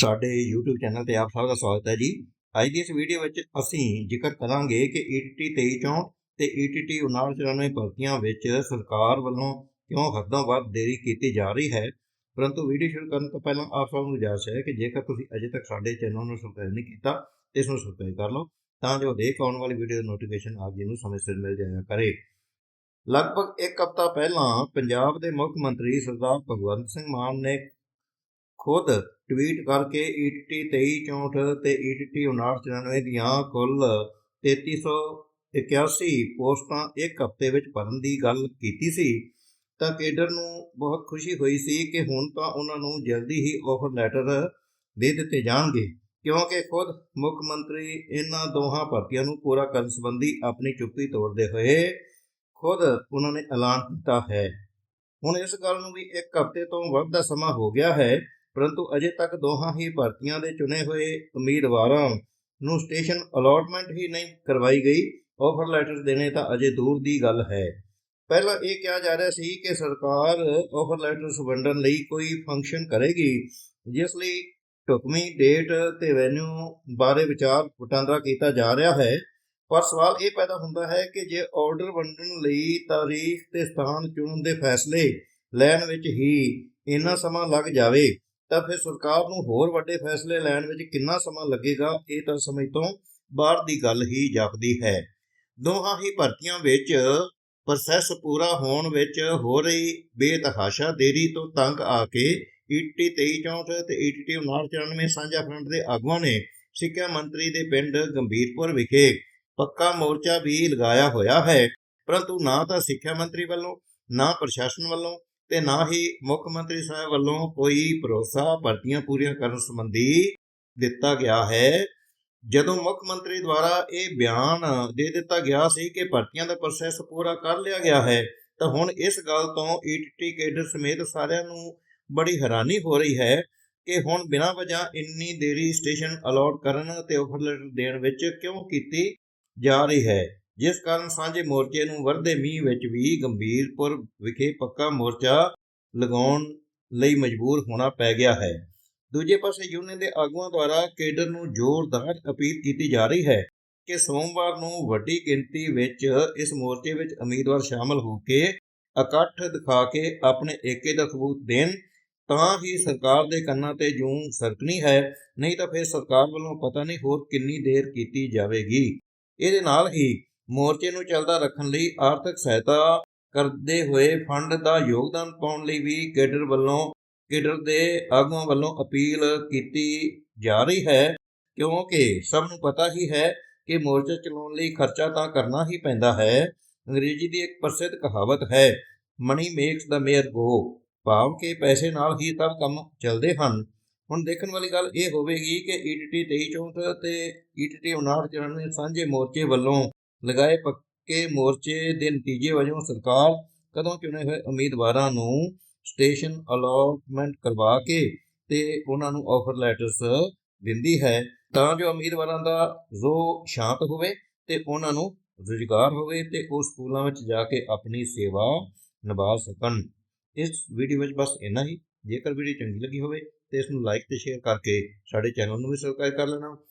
ਸਾਡੇ YouTube channel ਤੇ ਆਪ ਸਭ ਦਾ ਸਵਾਗਤ ਹੈ ਜੀ। ਅੱਜ ਦੀ ਇਸ ਵੀਡੀਓ ਵਿੱਚ ਅਸੀਂ ਜ਼ਿਕਰ ਕਰਾਂਗੇ ਕਿ E ETT 2364 ਤੇ E ETT 5994 ਭਰਤੀਆਂ ਵਿੱਚ ਸਰਕਾਰ ਵੱਲੋਂ ਕਿਉਂ ਹੱਦੋਂ ਵੱਧ ਦੇਰੀ ਕੀਤੀ ਜਾ ਰਹੀ ਹੈ? ਪਰੰਤੂ ਵੀਡੀਓ ਸ਼ੁਰੂ ਕਰਨ ਤੋਂ ਪਹਿਲਾਂ ਆਪ ਸਭ ਨੂੰ ਗੁਜ਼ਾਰਿਸ਼ ਹੈ ਕਿ ਜੇਕਰ ਤੁਸੀਂ ਅਜੇ ਤੱਕ ਸਾਡੇ ਚੈਨਲ ਨੂੰ ਸਬਸਕ੍ਰਾਈਬ ਨਹੀਂ ਕੀਤਾ, ਇਸ ਨੂੰ ਸਬਸਕ੍ਰਾਈਬ ਕਰ ਲਓ ਤਾਂ ਜੋ ਦੇਖ ਆਉਣ ਵਾਲੀ ਵੀਡੀਓ ਦੀ ਨੋਟੀਫਿਕੇਸ਼ਨ ਆਪ ਜੀ ਨੂੰ ਸਮੇਂ ਸਿਰ ਮਿਲ ਜਾਇਆ ਕਰੇ। ਲਗਭਗ ਇੱਕ ਹਫ਼ਤਾ ਪਹਿਲਾਂ ਪੰਜਾਬ ਦੇ ਮੁੱਖ ਮੰਤਰੀ ਸਰਦਾਰ ਭਗਵੰਤ ਸਿੰਘ ਮਾਨ ਨੇ ਖੁਦ ਟਵੀਟ ਕਰਕੇ E ETT 2364 ਤੇ E ETT 5994 ਦੀਆਂ ਕੁੱਲ 3381 ਪੋਸਟਾਂ ਇੱਕ ਹਫ਼ਤੇ ਵਿੱਚ ਭਰਨ ਦੀ ਗੱਲ ਕੀਤੀ ਸੀ, ਤਾਂ ਕੇਡਰ ਨੂੰ ਬਹੁਤ ਖੁਸ਼ੀ ਹੋਈ ਸੀ ਕਿ ਹੁਣ ਤਾਂ ਉਹਨਾਂ ਨੂੰ ਜਲਦੀ ਹੀ ਆਫਰ ਲੈਟਰ ਦੇ ਦਿੱਤੇ ਜਾਣਗੇ, ਕਿਉਂਕਿ ਖੁਦ ਮੁੱਖ ਮੰਤਰੀ ਇਹਨਾਂ ਦੋਹਾਂ ਭਰਤੀਆਂ ਨੂੰ ਪੂਰਾ ਕਰਨ ਸੰਬੰਧੀ ਆਪਣੀ ਚੁੱਪੀ ਤੋੜਦੇ ਹੋਏ ਖੁਦ ਉਹਨਾਂ ਨੇ ਐਲਾਨ ਕੀਤਾ ਹੈ। ਹੁਣ ਇਸ ਗੱਲ ਨੂੰ ਵੀ ਇੱਕ ਹਫ਼ਤੇ ਤੋਂ ਵੱਧ ਦਾ ਸਮਾਂ ਹੋ ਗਿਆ ਹੈ ਪਰੰਤੂ ਅਜੇ ਤੱਕ ਦੋਹਾਂ ਹੀ ਭਰਤੀਆਂ ਦੇ ਚੁਣੇ ਹੋਏ ਉਮੀਦਵਾਰਾਂ ਨੂੰ ਸਟੇਸ਼ਨ ਅਲਾਟਮੈਂਟ ਹੀ ਨਹੀਂ ਕਰਵਾਈ ਗਈ। ਆਫਰ ਲੈਟਰ ਦੇਣੇ ਤਾਂ ਅਜੇ ਦੂਰ ਦੀ ਗੱਲ ਹੈ। ਪਹਿਲਾਂ ਇਹ ਕਿਹਾ ਜਾ ਰਿਹਾ ਸੀ ਕਿ ਸਰਕਾਰ ਆਫਰ ਲੈਟਰ ਵੰਡਣ ਲਈ ਕੋਈ ਫੰਕਸ਼ਨ ਕਰੇਗੀ, ਜਿਸ ਲਈ ਢੁਕਵੀਂ ਡੇਟ ਤੇ ਵੈਨਿਊ ਬਾਰੇ ਵਿਚਾਰ ਵਟਾਂਦਰਾ ਕੀਤਾ ਜਾ ਰਿਹਾ ਹੈ। ਪਰ ਸਵਾਲ ਇਹ ਪੈਦਾ ਹੁੰਦਾ ਹੈ ਕਿ ਜੇ ਆਰਡਰ ਵੰਡਣ ਲਈ ਤਾਰੀਖ ਤੇ ਸਥਾਨ ਚੁਣਨ ਦੇ ਫੈਸਲੇ ਲੈਣ ਵਿੱਚ ਹੀ ਇੰਨਾ ਸਮਾਂ ਲੱਗ ਜਾਵੇ ਤਾਂ ਫਿਰ ਸਰਕਾਰ ਨੂੰ ਹੋਰ ਵੱਡੇ ਫੈਸਲੇ ਲੈਣ ਵਿੱਚ ਕਿੰਨਾ ਸਮਾਂ ਲੱਗੇਗਾ, ਇਹ ਤਾਂ ਸਮਝ ਤੋਂ ਬਾਹਰ ਦੀ ਗੱਲ ਹੀ ਜਾਪਦੀ ਹੈ। ਦੋਹਾਂ ਹੀ ਭਰਤੀਆਂ ਵਿੱਚ ਪ੍ਰੋਸੈਸ ਪੂਰਾ ਹੋਣ ਵਿੱਚ ਹੋ ਰਹੀ ਬੇਤਹਾਸ਼ਾ ਦੇਰੀ ਤੋਂ ਤੰਗ ਆ ਕੇ E ETT 2364 ਤੇ E ETT 5994 ਸਾਂਝਾ ਫਰੰਟ ਦੇ ਆਗੂਆਂ ਨੇ ਸਿੱਖਿਆ ਮੰਤਰੀ ਦੇ ਪਿੰਡ ਗੰਭੀਰਪੁਰ ਵਿਖੇ ਪੱਕਾ ਮੋਰਚਾ ਵੀ ਲਗਾਇਆ ਹੋਇਆ ਹੈ। ਪਰੰਤੂ ਨਾ ਤਾਂ ਸਿੱਖਿਆ ਮੰਤਰੀ ਵੱਲੋਂ, ਨਾ ਪ੍ਰਸ਼ਾਸਨ ਵੱਲੋਂ ਤੇ ਨਾ ਹੀ ਮੁੱਖ ਮੰਤਰੀ ਸਾਹਿਬ ਵੱਲੋਂ ਕੋਈ ਭਰੋਸਾ ਭਰਤੀਆਂ ਪੂਰੀਆਂ ਕਰਨ ਸੰਬੰਧੀ ਦਿੱਤਾ ਗਿਆ ਹੈ। ਜਦੋਂ ਮੁੱਖ ਮੰਤਰੀ ਦੁਆਰਾ ਇਹ ਬਿਆਨ ਦੇ ਦਿੱਤਾ ਗਿਆ ਸੀ ਕਿ ਭਰਤੀਆਂ ਦਾ ਪ੍ਰੋਸੈਸ ਪੂਰਾ ਕਰ ਲਿਆ ਗਿਆ ਹੈ, ਤਾਂ ਹੁਣ ਇਸ ਗੱਲ ਤੋਂ ਈਟੀਟੀ ਕੇਡਰ ਸਮੇਤ ਸਾਰਿਆਂ ਨੂੰ ਬੜੀ ਹੈਰਾਨੀ ਹੋ ਰਹੀ ਹੈ ਕਿ ਹੁਣ ਬਿਨਾਂ ਵਜ੍ਹਾ ਇੰਨੀ ਦੇਰੀ ਸਟੇਸ਼ਨ ਅਲਾਟ ਕਰਨ ਤੇ ਆਫਰ ਲੈਟਰ ਦੇਣ ਵਿੱਚ ਕਿਉਂ ਕੀਤੀ ਜਾ ਰਹੀ ਹੈ। ਜਿਸ ਕਾਰਨ ਸਾਂਝੇ ਮੋਰਚੇ ਨੂੰ ਵਰਦੇ ਮੀਂਹ ਵਿੱਚ ਵੀ ਗੰਭੀਰਪੁਰ ਵਿਖੇ ਪੱਕਾ ਮੋਰਚਾ ਲਗਾਉਣ ਲਈ ਮਜਬੂਰ ਹੋਣਾ ਪੈ ਗਿਆ ਹੈ। ਦੂਜੇ ਪਾਸੇ ਯੂਨੀਅਨ ਦੇ ਆਗੂਆਂ ਦੁਆਰਾ ਕੇਡਰ ਨੂੰ ਜ਼ੋਰਦਾਰ ਅਪੀਲ ਕੀਤੀ ਜਾ ਰਹੀ ਹੈ ਕਿ ਸੋਮਵਾਰ ਨੂੰ ਵੱਡੀ ਗਿਣਤੀ ਵਿੱਚ ਇਸ ਮੋਰਚੇ ਵਿੱਚ ਉਮੀਦਵਾਰ ਸ਼ਾਮਲ ਹੋ ਕੇ ਇਕੱਠ ਦਿਖਾ ਕੇ ਆਪਣੇ ਏਕੇ ਦਾ ਸਬੂਤ ਦੇਣ, ਤਾਂ ਹੀ ਸਰਕਾਰ ਦੇ ਕੰਨਾਂ ਤੇ ਜੂੰ ਸਰਕਣੀ ਹੈ, ਨਹੀਂ ਤਾਂ ਫਿਰ ਸਰਕਾਰ ਵੱਲੋਂ ਪਤਾ ਨਹੀਂ ਹੋਰ ਕਿੰਨੀ ਦੇਰ ਕੀਤੀ ਜਾਵੇਗੀ। ਇਹਦੇ ਨਾਲ ਹੀ ਮੋਰਚੇ ਨੂੰ ਚੱਲਦਾ ਰੱਖਣ ਲਈ ਆਰਥਿਕ ਸਹਾਇਤਾ ਕਰਦੇ ਹੋਏ ਫੰਡ ਦਾ ਯੋਗਦਾਨ ਪਾਉਣ ਲਈ ਵੀ ਕੇਡਰ ਵੱਲੋਂ, ਕੇਡਰ ਦੇ ਆਗੂਆਂ ਵੱਲੋਂ ਅਪੀਲ ਕੀਤੀ ਜਾ ਰਹੀ ਹੈ। ਕਿਉਂਕਿ ਸਭ ਨੂੰ ਪਤਾ ਹੀ ਹੈ ਕਿ ਮੋਰਚਾ ਚਲਾਉਣ ਲਈ ਖਰਚਾ ਤਾਂ ਕਰਨਾ ਹੀ ਪੈਂਦਾ ਹੈ। ਅੰਗਰੇਜ਼ੀ ਦੀ ਇੱਕ ਪ੍ਰਸਿੱਧ ਕਹਾਵਤ ਹੈ money makes the mare go ਭਾਵ ਕਿ ਪੈਸੇ ਨਾਲ ਹੀ ਸਭ ਕੰਮ ਚੱਲਦੇ ਹਨ। ਹੁਣ ਦੇਖਣ ਵਾਲੀ ਗੱਲ ਇਹ ਹੋਵੇਗੀ ਕਿ E ETT 2364 ਤੇ E ETT 5994 ਸਾਂਝੇ ਮੋਰਚੇ ਵੱਲੋਂ ਲਗਾਏ ਪੱਕੇ ਮੋਰਚੇ ਦੇ ਨਤੀਜੇ ਵਜੋਂ ਸਰਕਾਰ ਕਦੋਂ ਚੁਣੇ ਹੋਏ ਉਮੀਦਵਾਰਾਂ ਨੂੰ ਸਟੇਸ਼ਨ ਅਲਾਟਮੈਂਟ ਕਰਵਾ ਕੇ ਤੇ ਉਹਨਾਂ ਨੂੰ ਆਫਰ ਲੈਟਰਸ ਦਿੰਦੀ ਹੈ? ਤਾਂ ਜੋ ਉਮੀਦਵਾਰਾਂ ਦਾ ਜ਼ੋ ਸ਼ਾਂਤ ਹੋਵੇ ਤੇ ਉਹਨਾਂ ਨੂੰ ਰੁਜ਼ਗਾਰ ਹੋਵੇ ਤੇ ਉਹ ਸਕੂਲਾਂ ਵਿੱਚ ਜਾ ਕੇ ਆਪਣੀ ਸੇਵਾ ਨਿਭਾ ਸਕਣ। ਇਸ ਵੀਡੀਓ ਵਿੱਚ ਬਸ ਇੰਨਾ ਹੀ। ਜੇਕਰ ਵੀਡੀਓ ਚੰਗੀ ਲੱਗੀ ਹੋਵੇ ਤੇ ਇਸ ਨੂੰ ਲਾਈਕ ਤੇ ਸ਼ੇਅਰ ਕਰਕੇ ਸਾਡੇ ਚੈਨਲ ਨੂੰ ਵੀ ਸਬਸਕ੍ਰਾਈਬ ਕਰ ਲੈਣਾ।